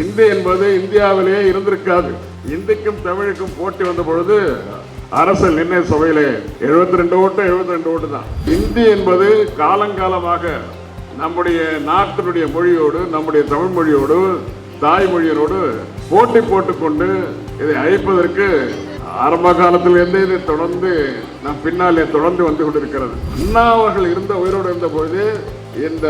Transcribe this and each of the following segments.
இந்து என்பது இந்தியாவிலேயே இருந்திருக்காது. இந்திக்கும் தமிழுக்கும் போட்டி வந்த பொழுது அரசு நிர்ணய சபையிலே 72 ரெண்டு ஓட்டு 72 ரெண்டு ஓட்டு தான். இந்தி என்பது காலங்காலமாக நம்முடைய நாட்டினுடைய மொழியோடு நம்முடைய தமிழ் மொழியோடு தாய்மொழியோடு போட்டி போட்டுக்கொண்டு இதை அழைப்பதற்கு ஆரம்ப காலத்திலிருந்தே இது தொடர்ந்து நம் பின்னாலே தொடர்ந்து வந்து கொண்டிருக்கிறது. அண்ணா அவர்கள் இருந்த உயிரோடு இருந்த பொழுது இந்த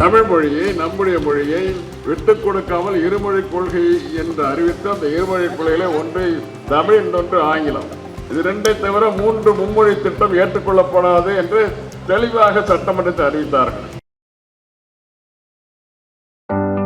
தமிழ் மொழியை நம்முடைய மொழியை விட்டுக் கொடுக்காமல் இருமொழி கொள்கை என்று அறிவித்து அந்த இருமொழி கொள்கையில ஒன்று தமிழ் இன்னொன்று ஆங்கிலம். இது ரெண்டை தவிர மூன்று மும்மொழி திட்டம் ஏற்றுக்கொள்ளப்படாது என்று தெளிவாக சட்டமன்றத்தை அறிவித்தார்கள்.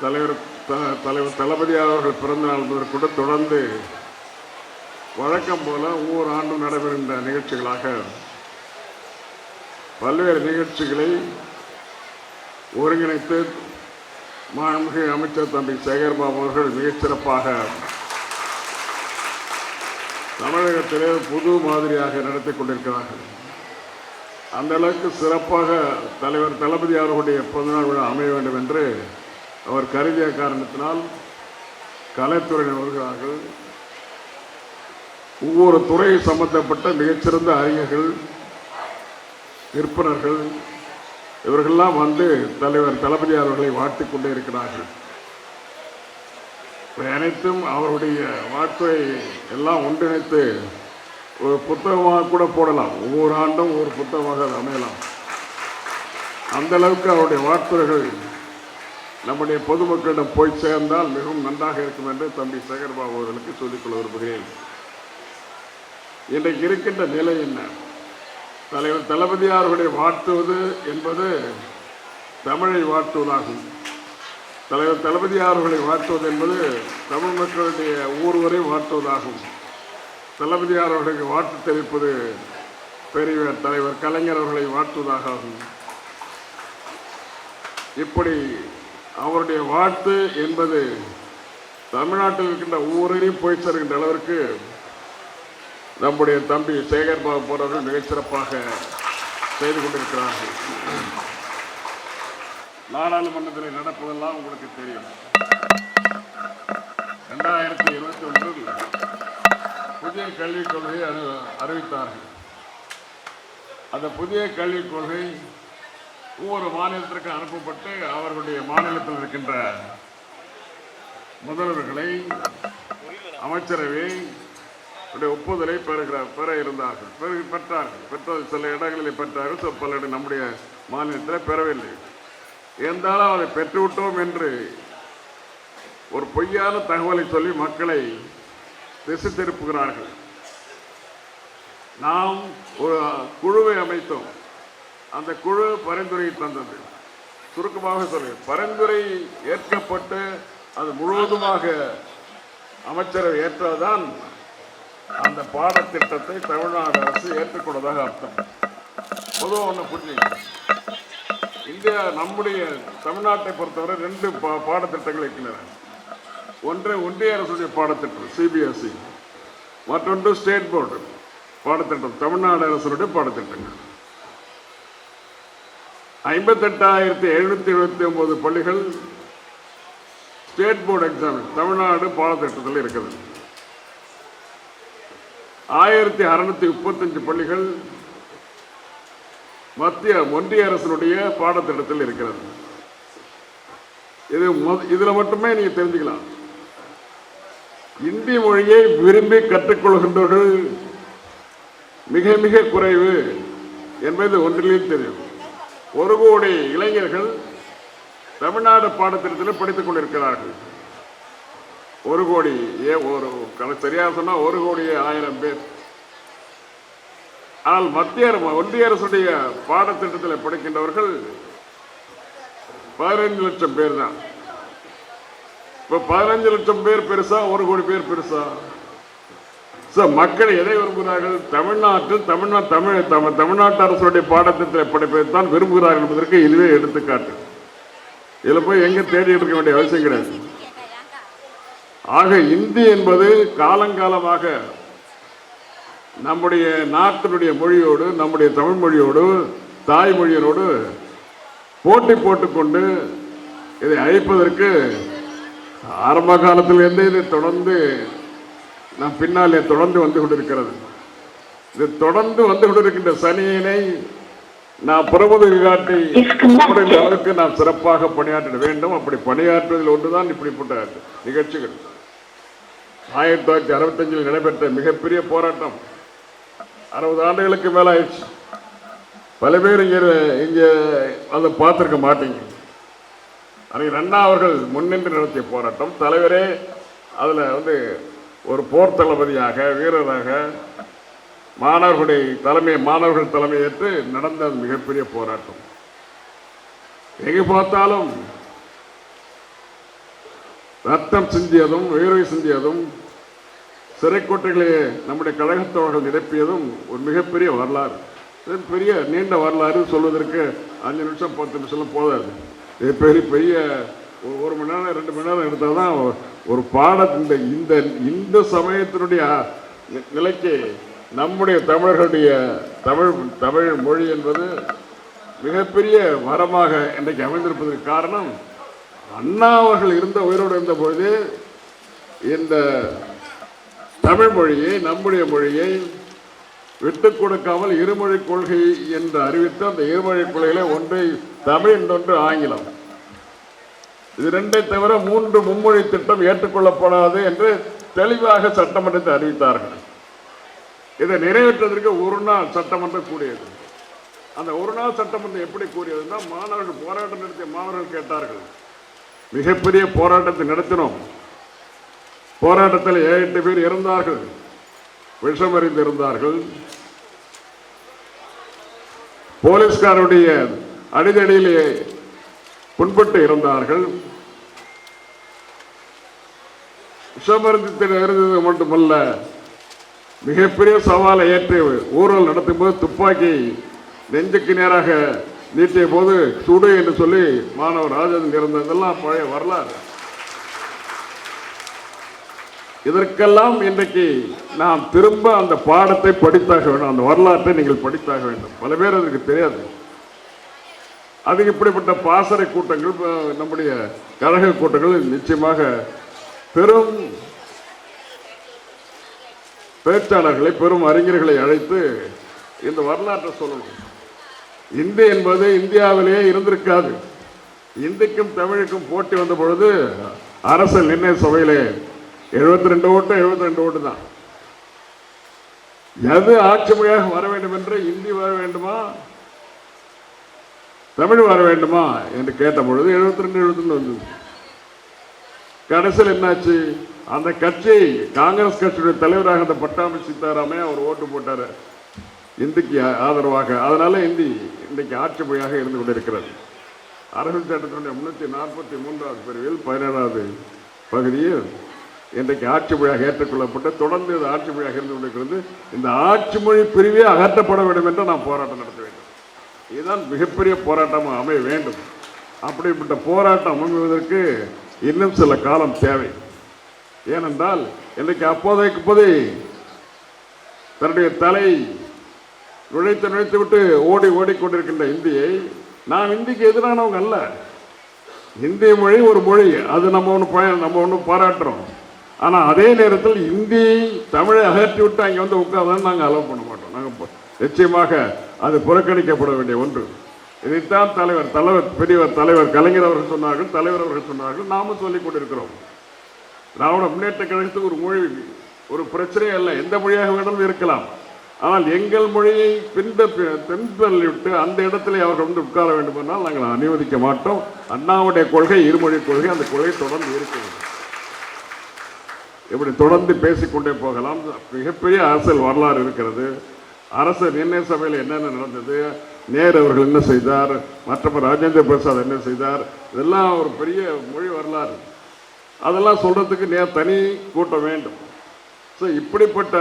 தலைவர் த- தலைவர் தளபதி அவர்கள் பிறந்த நாள் கூட தொடர்ந்து வழக்கம் போல ஒவ்வொரு ஆண்டும் நடைபெறுகின்ற நிகழ்ச்சிகளாக பல்வேறு நிகழ்ச்சிகளை ஒருங்கிணைத்து மாண்புமிகு அமைச்சர் தம்பி சேகர்பாபு அவர்கள் மிகச்சிறப்பாக தமிழகத்திலே புது மாதிரியாக நடத்தி கொண்டிருக்கிறார்கள். அந்த அளவுக்கு சிறப்பாக தலைவர் தளபதி அவர்களுடைய பிறந்தநாள் விழா அமைய வேண்டும் என்று அவர் கருதிய காரணத்தினால் கலைத்துறையினர் வருகிறார்கள் ஒவ்வொரு துறை சம்பந்தப்பட்ட மிகச்சிறந்த அறிஞர்கள் விற்பனர்கள் இவர்கள்லாம் வந்து தலைவர் தளபதி அவர்களை வாழ்த்து கொண்டே இருக்கிறார்கள். அனைத்தும் அவருடைய வாழ்க்கை எல்லாம் ஒன்றிணைத்து ஒரு புத்தகமாக கூட போடலாம். ஒவ்வொரு ஆண்டும் ஒரு புத்தகமாக அமையலாம். அந்த அளவுக்கு அவருடைய வாழ்த்துறைகள் நம்முடைய பொதுமக்களிடம் போய் சேர்ந்தால் மிகவும் நன்றாக இருக்கும் என்று தம்பி சேகர்பாபு அவர்களுக்கு சொல்லிக்கொள்ள விரும்புகிறேன். இன்றைக்கு இருக்கின்ற நிலை என்ன? தலைவர் தளபதியார்களுடைய வாழ்த்துவது என்பது தமிழை வாழ்த்துவதாகும். தலைவர் தளபதியார்களை வாழ்த்துவது என்பது தமிழ் மக்களுடைய ஒவ்வொருவரை வாழ்த்துவதாகும். தளபதியாரர்களுக்கு வாழ்த்து தெரிவிப்பது பெரியவர் தலைவர் கலைஞர் அவர்களை வாழ்த்துவதாகும். இப்படி அவருடைய வாழ்த்து என்பது தமிழ்நாட்டில் இருக்கின்ற ஊரிலையும் போய் சேர்கின்ற அளவிற்கு நம்முடைய தம்பி சேகர் பாபு போன்றவர்கள் மிகச்சிறப்பாக செய்து கொண்டிருக்கிறார்கள். நாடாளுமன்றத்தில் நடப்பதெல்லாம் உங்களுக்கு தெரியும். ரெண்டாயிரத்தி இருபத்தி ஒன்றில் புதிய கல்விக் கொள்கையை அறி அறிவித்தார்கள். அந்த புதிய கல்விக் கொள்கை ஒவ்வொரு மாநிலத்திற்கு அனுப்பப்பட்டு அவர்களுடைய மாநிலத்தில் இருக்கின்ற முதல்வர்களை அமைச்சரவை ஒப்புதலை பெறுகிறார் பெற இருந்தார்கள். பெறு பெற்றார்கள். பெற்ற சில இடங்களில் பெற்றார்கள். சில பல இடம் நம்முடைய மாநிலத்தில் பெறவில்லை. இருந்தாலும் அதை பெற்றுவிட்டோம் என்று ஒரு பொய்யான தகவலை சொல்லி மக்களை திசை திருப்புகிறார்கள். நாம் ஒரு குழுவை அமைத்தோம். அந்த குழு பரிந்துரை தந்தது. சுருக்கமாக சொல்லு. பரிந்துரை ஏற்கப்பட்டு அது முழுவதுமாக அமைச்சரை ஏற்றால்தான் அந்த பாடத்திட்டத்தை தமிழ்நாடு அரசு ஏற்றுக்கொண்டதாக அர்த்தம். பொதுவாக ஒன்று புரிஞ்சுங்க. இந்தியா நம்முடைய தமிழ்நாட்டை பொறுத்தவரை ரெண்டு பா பாடத்திட்டங்கள் இருக்கின்றன ஒன்று ஒன்றிய அரசுடைய பாடத்திட்டம் சிபிஎஸ்இ மற்றொன்று ஸ்டேட் போர்டு பாடத்திட்டம் தமிழ்நாடு அரசுடைய பாடத்திட்டங்கள். ஐம்பத்தெட்டாயிரத்தி எழுநூத்தி எழுபத்தி ஒன்பது பள்ளிகள் ஸ்டேட் போர்டு எக்ஸாம் தமிழ்நாடு பாடத்திட்டத்தில் இருக்குது ஆயிரத்தி அறுநூத்தி முப்பத்தஞ்சு பள்ளிகள் மத்திய ஒன்றிய அரசினுடைய பாடத்திட்டத்தில் இருக்கிறது. இது மொ- மட்டுமே நீங்கள் தெரிஞ்சுக்கலாம். இந்தி மொழியை விரும்பி கற்றுக்கொள்கின்றவர்கள் மிக மிக குறைவு என்பது ஒன்றிலேயும் தெரியும். ஒரு கோடி இளைஞர்கள் தமிழ்நாடு பாடத்திட்டத்தில் படித்துக் கொண்டிருக்கிறார்கள். ஒரு கோடி ஏ ஒரு சரியாக சொன்னால் ஒரு கோடி ஆயிரம் பேர். ஆனால் மத்திய அரசு- ஒன்றிய அரசுடைய பாடத்திட்டத்தில் படிக்கின்றவர்கள் பதினைஞ்சு லட்சம் பேர் தான். இப்போ பதினஞ்சு லட்சம் பேர் பெருசா ஒரு கோடி பேர் பெருசா? சார் மக்கள் எதை விரும்புகிறார்கள்? தமிழ்நாட்டில் தமிழ்நாடு தமிழ் தமிழ் தமிழ்நாட்டு அரசுடைய பாடத்திட்டத்தை படைப்பதை தான் விரும்புகிறார்கள் என்பதற்கு இதுவே எடுத்துக்காட்டு. இதில் போய் எங்கே தேடி எடுக்க வேண்டிய அவசியம் கிடையாது. ஆக இந்தி என்பது காலங்காலமாக நம்முடைய நாட்டினுடைய மொழியோடு நம்முடைய தமிழ் மொழியோடு தாய்மொழியோடு போட்டி போட்டுக்கொண்டு இதை அழிப்பதற்கு ஆரம்ப காலத்திலிருந்தே இதை தொடர்ந்து நம் பின்னாலே தொடர்ந்து வந்து கொண்டிருக்கிறது. இது தொடர்ந்து வந்து கொண்டிருக்கின்ற சனியினை நாம் புறமுதுகு காட்டி அளவுக்கு நாம் சிறப்பாக பணியாற்ற வேண்டும். அப்படி பணியாற்றுவதில் ஒன்றுதான் இப்படிப்பட்ட நிகழ்ச்சிகள். ஆயிரத்தி தொள்ளாயிரத்தி அறுபத்தஞ்சில் நடைபெற்ற மிகப்பெரிய போராட்டம். அறுபது ஆண்டுகளுக்கு மேல ஆயிடுச்சு பல பேர் இங்க இங்க அதை பார்த்திருக்க மாட்டீங்க. அன்னைக்கு அண்ணா அவர்கள் முன்னின்று நடத்திய போராட்டம். தலைவரே அதுல வந்து ஒரு போர் தளபதியாக வீரராக மாணவர்களுடைய தலைமை மாணவர்கள் தலைமை ஏற்று நடந்த மிகப்பெரிய போராட்டம். எங்கே பார்த்தாலும் ரத்தம் சிந்தியதும் உயிரை சிந்தியதும் சிறைக்கோட்டைகளே நம்முடைய கழகத்தோழர்கள் நிரப்பியதும் ஒரு மிகப்பெரிய வரலாறு. பெரிய நீண்ட வரலாறு சொல்வதற்கு அஞ்சு நிமிஷம் பத்து நிமிஷம் போதாது. இது பெரிய பெரிய ஒரு- ஒரு மணி நேரம் ரெண்டு மணி நேரம் எடுத்தால் தான் ஒரு பாட இந்த இந்த இந்த சமயத்தினுடைய நிலைக்கு நம்முடைய தமிழர்களுடைய தமிழ் தமிழ் மொழி என்பது மிகப்பெரிய வரமாக இன்றைக்கு அமைந்திருப்பதற்கு காரணம் அண்ணா அவர்கள் இருந்த உயிரோடு இருந்த பொழுது இந்த தமிழ் மொழியை நம்முடைய மொழியை விட்டுக் கொடுக்காமல் இருமொழி கொள்கை என்று அறிவித்து அந்த இருமொழி கொள்கையில் ஒன்றை தமிழ் இன்னொன்று ஆங்கிலம். இது ரெண்டை தவிர மூன்று மும்மொழி திட்டம் ஏற்றுக்கொள்ளப்படாது என்று தெளிவாக சட்டமன்றத்தை அறிவித்தார்கள். இதை நிறைவேற்றுவதற்கு ஒரு நாள் சட்டமன்றம் கூடியது. அந்த ஒரு நாள் சட்டமன்றம் எப்படி கூறியதுன்னா மாணவர்கள் போராட்டம் நடத்திய மாணவர்கள் கேட்டார்கள். மிகப்பெரிய போராட்டத்தை நடத்தினோம். போராட்டத்தில் ஏழு பேர் இறந்தார்கள். விஷமறிந்து இருந்தார்கள் போலீஸ்காருடைய அடிதடியிலே புண்பட்டு இருந்தார்கள். விஷமருந்தத்தில் இருந்தது மட்டுமல்ல மிகப்பெரிய சவாலை ஏற்று ஊழல் நடத்தும் போது துப்பாக்கி நெஞ்சுக்கு நேராக நீட்டிய போது சுடு என்று சொல்லி மாணவர் ராஜன் இருந்ததெல்லாம் பழைய வரலாறு. இதற்கெல்லாம் இன்றைக்கு நாம் திரும்ப அந்த பாடத்தை படித்தாக வேண்டும் அந்த வரலாற்றை நீங்கள் படித்தாக வேண்டும். பல பேர் அதுக்கு தெரியாது. அது இப்படிப்பட்ட பாசறை கூட்டங்கள் நம்முடைய கழக கூட்டங்கள் நிச்சயமாக பெரும் பேச்சாளர்களை பெரும் அறிஞர்களை அழைத்து இந்த வரலாற்றை சொல்லணும். இந்தி என்பது இந்தியாவிலேயே இருந்திருக்காது. இந்திக்கும் தமிழுக்கும் போட்டி வந்த பொழுது அரசு நிர்ணய சபையிலே எழுபத்தி ரெண்டு ஓட்டு எழுபத்தி ரெண்டு ஓட்டு தான். எது ஆட்சி மொழியாக வர வேண்டும் என்று இந்தி வர வேண்டுமா? தமிழ் வர வேண்டுமா என்று கேட்ட பொழுது எழுபத்தி ரெண்டு எழுபத்தி ரெண்டு வந்தது. கடைசியில் என்னாச்சு? அந்த கட்சி காங்கிரஸ் கட்சியுடைய தலைவராக அந்த பட்டாபி சீதாராமே அவர் ஓட்டு போட்டார். இந்திக்கு ஆதரவாக. அதனால இந்தி இன்றைக்கு ஆட்சி மொழியாக இருந்து கொண்டிருக்கிறது. அரசியல் சட்டத்தினுடைய முந்நூற்றி நாற்பத்தி மூன்றாவது பிரிவில் பதினேழாவது பகுதியில் இன்றைக்கு ஆட்சி மொழியாக ஏற்றுக்கொள்ளப்பட்டு தொடர்ந்து இது ஆட்சி மொழியாக இருந்து கொண்டிருக்கிறது. இந்த ஆட்சி மொழி பிரிவே அகற்றப்பட வேண்டும் என்று நாம் போராட்டம் நடத்த வேண்டும். இதுதான் மிகப்பெரிய போராட்டமாக அமைய வேண்டும். அப்படிப்பட்ட போராட்டம் அமைவதற்கு இன்னும் சில காலம் தேவை. ஏனென்றால் இன்றைக்கு அப்போதைக்கு இப்போதே தன்னுடைய தலை நுழைத்து நுழைத்து விட்டு ஓடி ஓடிக்கொண்டிருக்கின்ற இந்தியை நாம் இந்திக்கு எதிரானவங்க அல்ல. இந்திய மொழி ஒரு மொழி அது நம்ம ஒன்று பய நம்ம ஒன்று பாராட்டுறோம். ஆனால் அதே நேரத்தில் இந்தி தமிழை அகற்றி விட்டு அங்கே வந்து உட்காதான்னு நாங்கள் அலோவ் பண்ண மாட்டோம். நாங்கள் நிச்சயமாக அது புறக்கணிக்கப்பட வேண்டிய ஒன்று. இதைத்தான் தலைவர் தலைவர் பெரியவர் தலைவர் கலைஞர் அவர்கள் சொன்னார்கள் தலைவர் அவர்கள் சொன்னார்கள் நாமும் சொல்லிக் கொண்டிருக்கிறோம். திராவிட முன்னேற்ற கழகத்துக்கு ஒரு மொழி ஒரு பிரச்சனையே அல்ல எந்த மொழியாக வேணாலும் இருக்கலாம். ஆனால் எங்கள் மொழியை பின்ப பின்பற்றிவிட்டு அந்த இடத்துல அவர்கள் வந்து உட்கார வேண்டும் என்றால் நாங்கள் அனுமதிக்க மாட்டோம். அண்ணாவுடைய கொள்கை இருமொழி கொள்கை அந்த கொள்கை தொடர்ந்து இருக்கிறது. இப்படி தொடர்ந்து பேசிக்கொண்டே போகலாம். மிகப்பெரிய அரசியல் வரலாறு இருக்கிறது. அரசு நிர்ணய சபையில் என்னென்ன நடந்தது? நேரு அவர்கள் என்ன செய்தார்? மற்றவர் ராஜேந்திர பிரசாத் என்ன செய்தார்? இதெல்லாம் ஒரு பெரிய மொழி வரலாறு. அதெல்லாம் சொல்கிறதுக்கு நே தனி கூட்டம் வேண்டும். ஸோ இப்படிப்பட்ட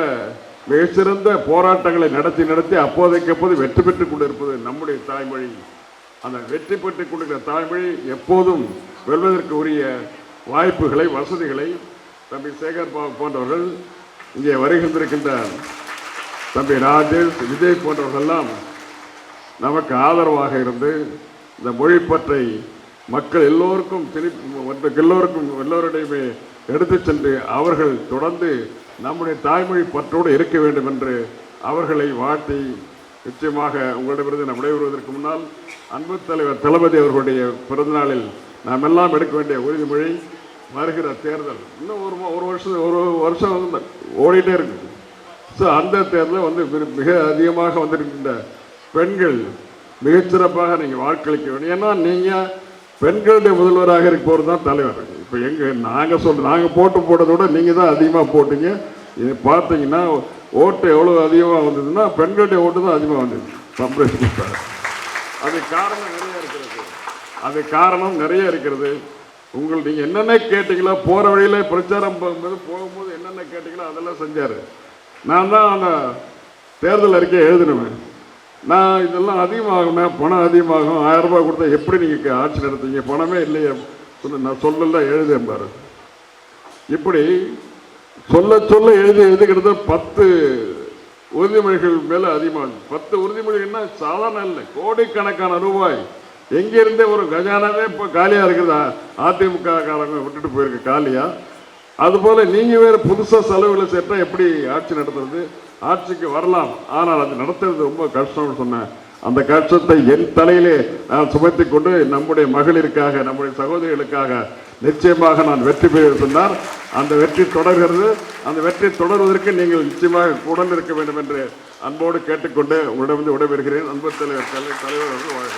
மிகச்சிறந்த போராட்டங்களை நடத்தி நடத்தி அப்போதைக்கு அப்போது வெற்றி பெற்றுக் கொண்டிருப்பது நம்முடைய தாய்மொழி. அந்த வெற்றி பெற்றுக் கொண்டிருக்கிற தாய்மொழி எப்போதும் வெல்வதற்கு உரிய வாய்ப்புகளை வசதிகளை தம்பி சேகர் பாபு போன்றவர்கள் இங்கே வருகின்றிருக்கின்ற தம்பி ராஜேஷ் விஜய் போன்றவர்களெல்லாம் நமக்கு ஆதரவாக இருந்து இந்த மொழிப்பற்றை மக்கள் எல்லோருக்கும் திருப்பி எல்லோருக்கும் எல்லோருடையுமே எடுத்துச் சென்று அவர்கள் தொடர்ந்து நம்முடைய தாய்மொழி பற்றோடு இருக்க வேண்டும் என்று அவர்களை வாழ்த்தி நிச்சயமாக உங்களிடமிருந்து நம் விடைபெறுவதற்கு முன்னால் அன்பு தலைவர் தளபதி அவர்களுடைய பிறந்தநாளில் நாம் எல்லாம் எடுக்க வேண்டிய உறுதிமொழி வருகிற தேர்தல். இன்னும் ஒரு ஒரு வருஷம் ஒரு வருஷம் ஓடிட்டே இருக்குது ஸோ அந்த தேர்தலில் வந்து மிக- அதிகமாக வந்திருக்கின்ற பெண்கள் மிகச்சிறப்பாக நீங்கள் வாக்களிக்க வேண்டும். ஏன்னா நீங்கள் பெண்களுடைய முதல்வராக இருக்க போகிறது தான் தலைவர். இப்போ எங்கள் நாங்கள் சொல்ற நாங்கள் போட்டு போட்டதை விட நீங்கள் தான் அதிகமாக போட்டீங்க. இது பார்த்தீங்கன்னா ஓட்டு எவ்வளோ அதிகமாக வந்ததுன்னா பெண்களுடைய ஓட்டு தான் அதிகமாக வந்தது. கம்ப்ரேஸ் கொடுத்தாரு அது காரணம் நிறைய இருக்கிறது. அது காரணம் நிறைய இருக்கிறது. உங்கள் நீங்கள் என்னென்ன கேட்டீங்களோ போகிற வழியில் பிரச்சாரம் போகும்போது போகும்போது என்னென்ன கேட்டீங்களோ அதெல்லாம் செஞ்சார். நான் தான் அந்த தேர்தல் அறிக்கையை எழுதினவன். நான் இதெல்லாம் அதிகமாகுமே பணம் அதிகமாகும் ஆயிரம் ரூபாய் கொடுத்தா எப்படி நீங்கள் ஆட்சி நடத்துங்க பணமே இல்லையே. சொன்ன நான் சொல்லல எழுதேன் பாரு. இப்படி சொல்ல சொல்ல எழுதி எழுதுகிறது பத்து உறுதிமொழிகள் மேலே அதிகமாகுது. பத்து உறுதிமொழிகள்னா சாதாரண இல்லை கோடிக்கணக்கான ரூபாய். எங்கேருந்தே ஒரு கஜானாவே இப்போ காலியாக இருக்குதா? அதிமுக காரங்க விட்டுட்டு போயிருக்கு காலியாக அதுபோல் நீங்கள் வேறு புதுசாக செலவுகளை சேர்த்தா எப்படி ஆட்சி நடத்துறது? ஆட்சிக்கு வரலாம். ஆனால் அது நடத்துறது ரொம்ப கஷ்டம்னு சொன்னேன். அந்த கஷ்டத்தை என் தலையிலே நான் சுமத்தி கொண்டு நம்முடைய மகளிருக்காக நம்முடைய சகோதரிகளுக்காக நிச்சயமாக நான் வெற்றி பெற சொன்னார். அந்த வெற்றி தொடர்கிறது. அந்த வெற்றி தொடர்வதற்கு நீங்கள் நிச்சயமாக உடன் இருக்க வேண்டும் என்று அன்போடு கேட்டுக்கொண்டு உங்களிடமிருந்து விடைபெறுகிறேன். அன்பு தலைவர் தலைவர் அவர்கள் வாழ்க.